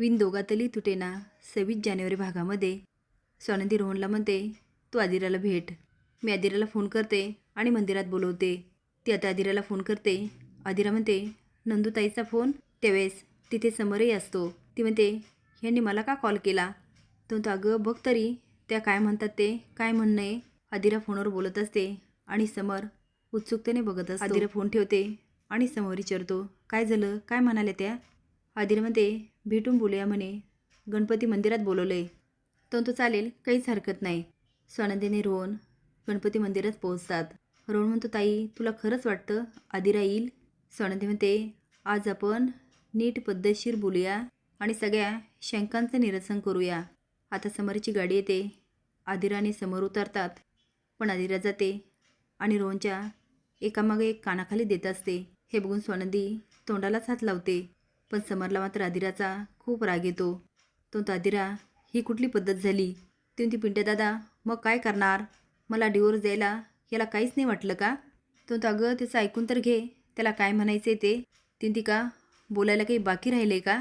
Win दोघातली तुटेना सव्वीस जानेवारी भागामध्ये. स्वानंदी रोहनला म्हणते तू आदिराला भेट. मी आदिराला फोन करते आणि मंदिरात बोलवते. ती आता आदिराला फोन करते. आदिरा म्हणते नंदूताईचा फोन त्यावेळेस तिथे समरही असतो ती म्हणते ह्यांनी मला का कॉल केला तो म्हणतो अगं बघ तरी. त्या काय म्हणतात ते? काय म्हणणं आहे आदिरा फोनवर बोलत असते आणि समर उत्सुकतेने बघत असते. आदिरा फोन ठेवते आणि समोर विचारतो काय झालं? काय म्हणाले त्या आदिरा म्हणते भेटून बोलूया म्हणे. गणपती मंदिरात बोलवलं आहे तर तो चालेल काहीच हरकत नाही. स्वानंदीने रोहन गणपती मंदिरात पोहोचतात. रोहन म्हणतो ताई तुला खरंच वाटतं आदिरा येईल? स्वानंदी म्हणते आज आपण नीट पद्धतशीर बोलूया आणि सगळ्या शंकांचं निरसन करूया. आता समोरची गाडी येते. आदिराने समोर उतरतात. पण आदिरा जाते आणि रोहनच्या एकामागे एक कानाखाली देत असते. हे बघून स्वानंदी तोंडालाच हात लावते. पण समरला मात्र आदिराचा खूप राग येतो. तो दादिरा आदिरा ही कुठली पद्धत झाली? ती ती पिंट्या दादा मग काय करणार? मला डिवोर्स द्यायला याला काहीच नाही वाटलं का? तो अगं त्याचं ऐकून तर घे. त्याला काय म्हणायचं ते? तीन ती का बोलायला काही बाकी राहिले का?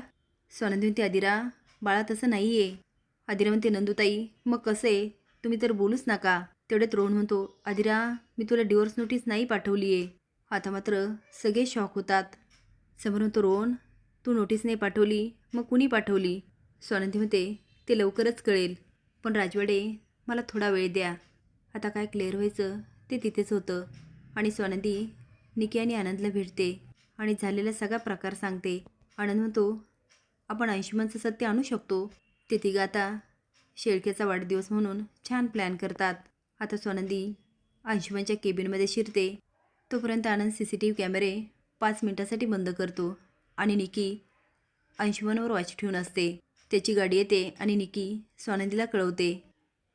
स्वानंदी म्हणते आदिरा बाळा तसं नाही आहे आदिरा म्हणते नंदूताई मग कसं आहे? तुम्ही तर बोलूच नका. तेवढ्यात रोहन म्हणतो आदिरा मी तुला डिवोर्स नोटीस नाही पाठवली आहे आता मात्र सगळे शॉक होतात. समोर म्हणतो रोहन तू नोटीस नाही पाठवली मग कुणी पाठवली? स्वानंदी म्हणते ते लवकरच कळेल. पण राजवाडे मला थोडा वेळ द्या. आता काय क्लिअर व्हायचं ते तिथेच होतं. आणि स्वानंदी निकी आणि आनंदला भेटते. आणि झालेला सगळा प्रकार सांगते. आनंद म्हणतो आपण अंशुमनचं सत्य आणू शकतो. ते तिघं आता शेळकेचा वाढदिवस म्हणून छान प्लॅन करतात. आता स्वानंदी अंशुमनच्या केबिनमध्ये शिरते. तोपर्यंत Anand C C T V कॅमेरे पाच मिनटासाठी बंद करतो. आणि निकी अंशुमनवर वॉच ठेवून असते. त्याची गाडी येते आणि निकी स्वानंदीला कळवते.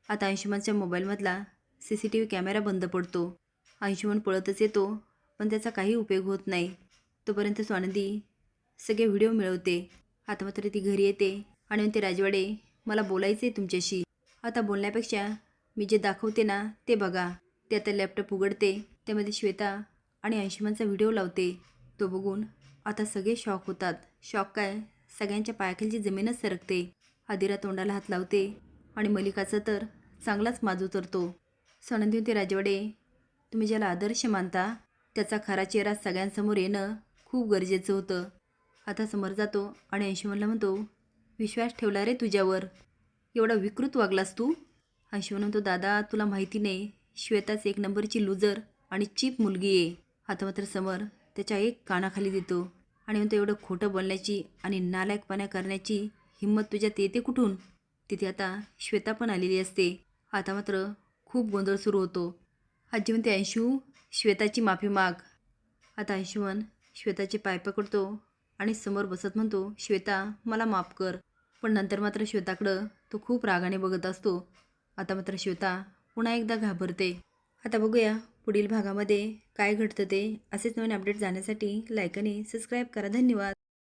आता अंशुमनच्या मोबाईलमधला C C T V camera बंद पडतो. अंशुमन पळतच येतो पण त्याचा काही उपयोग होत नाही. तोपर्यंत स्वानंदी सगळे व्हिडिओ मिळवते. आता मात्र ती घरी येते आणि म्हणते राजवाडे मला बोलायचं आहे तुमच्याशी. आता बोलण्यापेक्षा मी जे दाखवते ना ते बघा. ते आता लॅपटॉप उघडते. त्यामध्ये श्वेता आणि अंशुमनचा व्हिडिओ लावते. तो बघून आता सगळे शॉक होतात. शॉक काय? सगळ्यांच्या पायाखालची जमीनच सरकते. आदिरा तोंडाला हात लावते आणि मलिकाचा तर चांगलाच माजू उतरतो. सणंदी ते राजवाडे तुम्ही ज्याला आदर्श मानता त्याचा खरा चेहरा सगळ्यांसमोर येणं खूप गरजेचं होतं. आता समोर जातो आणि अंशुमनला म्हणतो विश्वास ठेवला रे तुझ्यावर. एवढा विकृत वागलास तू. अंशुमन म्हणतो दादा तुला माहिती नाही श्वेताच एक नंबरची लुजर आणि चीप मुलगी आहे. आता मात्र समर त्याच्या एक कानाखाली देतो. आणि म्हणतो एवढं खोटं बोलण्याची आणि नालायकपणा करण्याची हिंमत तुझ्यात येते कुठून? तिथे आता श्वेता पण आलेली असते. आता मात्र खूप गोंधळ सुरू होतो. आजी म्हणते अंशू श्वेताची माफी माग. आता अंशुमन श्वेताचे पाय पकडतो आणि समोर बसत म्हणतो श्वेता मला माफ कर. पण नंतर मात्र श्वेताकडं तो खूप रागाने बघत असतो. आता मात्र श्वेता पुन्हा एकदा घाबरते. आता बघूया पुढील भागामध्ये काय घडतं ते असेच नवीन अपडेट जाण्यासाठी लाईक आणि सबस्क्राईब करा. धन्यवाद.